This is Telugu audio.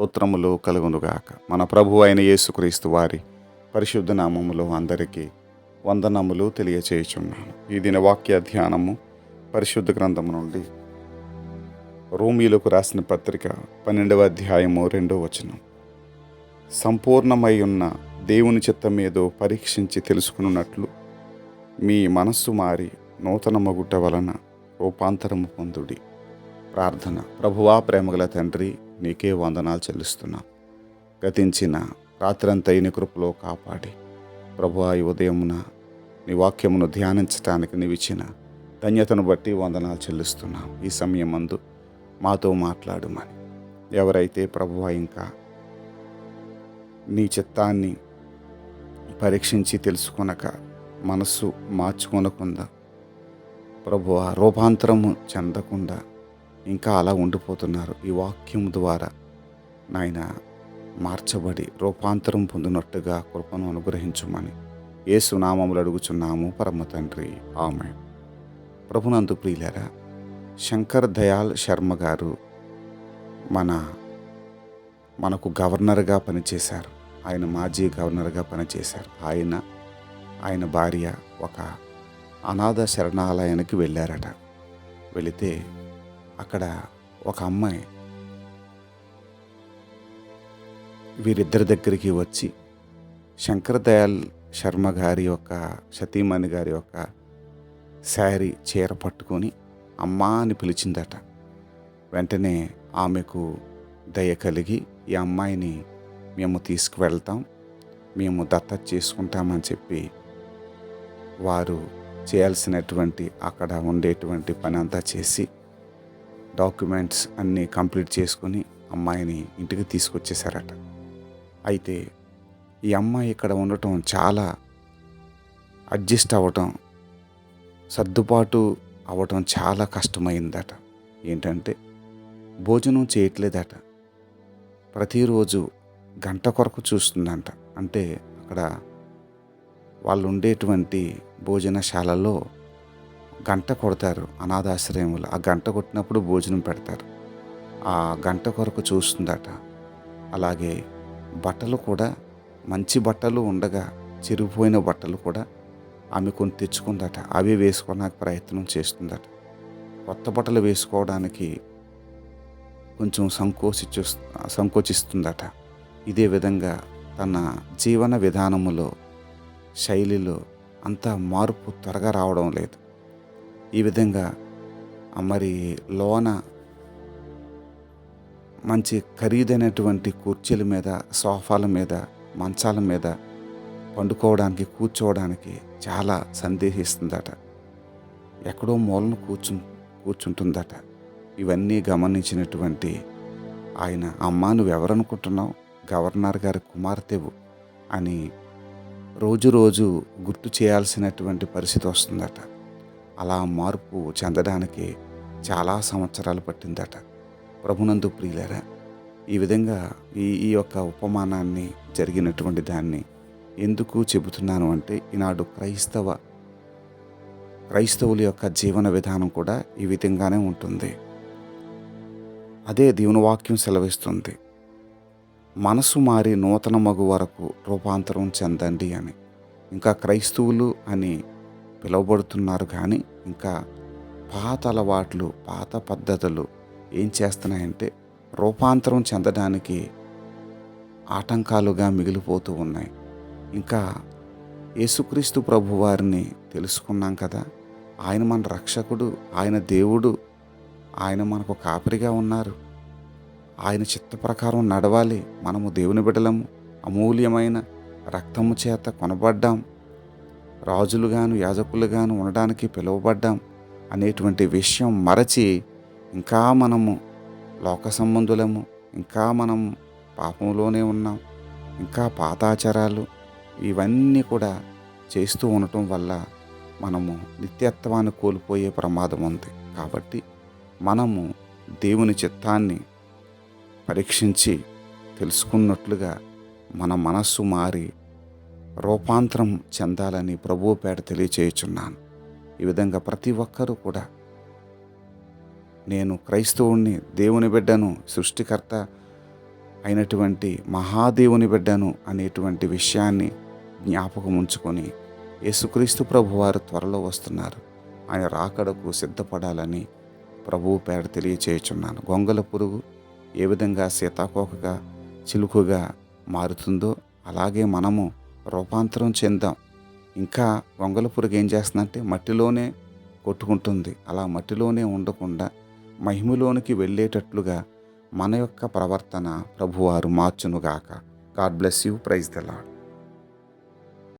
స్తోత్రములు కలుగునుగాక. మన ప్రభు అయిన యేసుక్రీస్తు వారి పరిశుద్ధ నామములో అందరికీ వందనములు తెలియచేయుచున్నాను. ఈ దిన వాక్య ధ్యానము పరిశుద్ధ గ్రంథము నుండి రోమిలకు రాసిన పత్రిక పన్నెండవ అధ్యాయము రెండవ వచనం. సంపూర్ణమై ఉన్న దేవుని చిత్తమేదో పరీక్షించి తెలుసుకున్నట్లు మీ మనస్సు మారి నూతన మగుట వలన రూపాంతరము పొందుడి. ప్రార్థన. ప్రభువా ప్రేమగల తండ్రి నీకే వందనాలు చెల్లిస్తున్నాం. గతించిన రాత్రంతా నీ కృపలో కాపాడి. ప్రభు ఈ ఉదయమున నీ వాక్యమును ధ్యానించటానికి నీవిచ్చిన ధన్యతను బట్టి వందనాలు చెల్లిస్తున్నాం. ఈ సమయం అందు మాతో మాట్లాడుమని. ఎవరైతే ప్రభువ ఇంకా నీ చిత్తాన్ని పరీక్షించి తెలుసుకొనక మనస్సు మార్చుకొనకుండా ప్రభు రూపాంతరము చెందకుండా ఇంకా అలా ఉండిపోతున్నారు. ఈ వాక్యం ద్వారా నాయన మార్చబడి రూపాంతరం పొందినట్టుగా కృపను అనుగ్రహించమని ఏసునామములు అడుగుచున్నాము. పరమ తండ్రి. ఆమె ప్రభునందు ప్రియులరా శంకర్ దయాల్ శర్మ గారు మన మనకు గవర్నర్గా పనిచేశారు. ఆయన మాజీ గవర్నర్గా పనిచేశారు. ఆయన ఆయన భార్య ఒక అనాథ శరణాలయానికి వెళ్ళారట. వెళితే అక్కడ ఒక అమ్మాయి వీరిద్దరి దగ్గరికి వచ్చి శంకర్ దయాల్ శర్మ గారి యొక్క సతీమణి గారి యొక్క శారీ చీర పట్టుకొని అమ్మా అని పిలిచిందట. వెంటనే ఆమెకు దయ కలిగి ఈ అమ్మాయిని మేము తీసుకువెళ్తాం మేము దత్త చేసుకుంటామని చెప్పి వారు చేయాల్సినటువంటి అక్కడ ఉండేటువంటి పని అంతా చేసి డాక్యుమెంట్స్ అన్నీ కంప్లీట్ చేసుకొని అమ్మాయిని ఇంటికి తీసుకొచ్చేసారట అయితే ఈ అమ్మాయి ఇక్కడ ఉండటం చాలా అడ్జస్ట్ అవ్వటం సర్దుబాటు అవ్వటం చాలా కష్టమైందట. ఏంటంటే భోజనం చేయట్లేదట. ప్రతిరోజు గంట కొరకు చూస్తుందంట. అంటే అక్కడ వాళ్ళు ఉండేటువంటి భోజనశాలలో గంట కొడతారు అనాథాశ్రయములు. ఆ గంట కొట్టినప్పుడు భోజనం పెడతారు. ఆ గంట కొరకు చూస్తుందట. అలాగే బట్టలు కూడా మంచి బట్టలు ఉండగా చిరిగిపోయిన బట్టలు కూడా ఆమె కొని తెచ్చుకుందట. అవి వేసుకోవడానికి ప్రయత్నం చేస్తుందట. కొత్త బట్టలు వేసుకోవడానికి కొంచెం సంకోచించు సంకోచిస్తుందట. ఇదే విధంగా తన జీవన విధానములో శైలిలో అంత మార్పు త్వరగా రావడం లేదు. ఈ విధంగా మరి లోన మంచి ఖరీదైనటువంటి కుర్చీల మీద సోఫాల మీద మంచాల మీద పండుకోవడానికి కూర్చోవడానికి చాలా సందేహిస్తుందట. ఎక్కడో మూలను కూర్చు కూర్చుంటుందట. ఇవన్నీ గమనించినటువంటి ఆయన అమ్మ నువ్వు ఎవరనుకుంటున్నావు గవర్నర్ గారి కుమార్తెవు అని రోజు రోజు గుర్తు చేయాల్సినటువంటి పరిస్థితి వస్తుందట. అలా మార్పు చెందడానికి చాలా సంవత్సరాలు పట్టిందట. ప్రభునందు ప్రియులరా ఈ విధంగా ఈ ఈ యొక్క ఉపమానాన్ని జరిగినటువంటి దాన్ని ఎందుకు చెబుతున్నాను అంటే ఈనాడు క్రైస్తవ క్రైస్తవుల యొక్క జీవన విధానం కూడా ఈ విధంగానే ఉంటుంది. అదే దేవుని వాక్యం సెలవిస్తుంది మనసు మారి నూతన మగు వరకు రూపాంతరం చెందండి అని. ఇంకా క్రైస్తవులు అని పిలువబడుతున్నారు కానీ ఇంకా పాత అలవాట్లు పాత పద్ధతులు ఏం చేస్తున్నాయంటే రూపాంతరం చెందడానికి ఆటంకాలుగా మిగిలిపోతూ ఉన్నాయి. ఇంకా యేసుక్రీస్తు ప్రభు వారిని తెలుసుకున్నాం కదా. ఆయన మన రక్షకుడు ఆయన దేవుడు ఆయన మనకు కాపరిగా ఉన్నారు. ఆయన చిత్త ప్రకారం నడవాలి. మనము దేవుని బిడలము అమూల్యమైన రక్తము చేత కొనబడ్డాం. రాజులుగాను యాజకులుగాను ఉండడానికి పిలువబడ్డాం అనేటువంటి విషయం మరచి ఇంకా మనము లోక సంబంధులము ఇంకా మనం పాపంలోనే ఉన్నాం ఇంకా పాతాచారాలు ఇవన్నీ కూడా చేస్తూ ఉండటం వల్ల మనము నిత్యత్వాన్ని కోల్పోయే ప్రమాదం ఉంది. కాబట్టి మనము దేవుని చిత్తాన్ని పరీక్షించి తెలుసుకున్నట్లుగా మన మనస్సు మారి రూపాంతరం చెందాలని ప్రభువు పేట తెలియచేయుచున్నాను. ఈ విధంగా ప్రతి ఒక్కరూ కూడా నేను క్రైస్తవుణ్ణి దేవుని బిడ్డను సృష్టికర్త అయినటువంటి మహాదేవుని బిడ్డను అనేటువంటి విషయాన్ని జ్ఞాపకం ఉంచుకొని యేసుక్రీస్తు ప్రభువారు త్వరలో వస్తున్నారు. ఆయన రాకడకు సిద్ధపడాలని ప్రభువు పేర తెలియచేయుచున్నాను. గొంగల పురుగు ఏ విధంగా సీతాకోకగా చిలుకగా మారుతుందో అలాగే మనము రూపాంతరం చెందాం. ఇంకా వంగల పురుగు ఏం చేస్తుందంటే మట్టిలోనే కొట్టుకుంటుంది. అలా మట్టిలోనే ఉండకుండా మహిమలోనికి వెళ్ళేటట్లుగా మన యొక్క ప్రవర్తన ప్రభువారు మార్చునుగాక. God bless you. Praise the Lord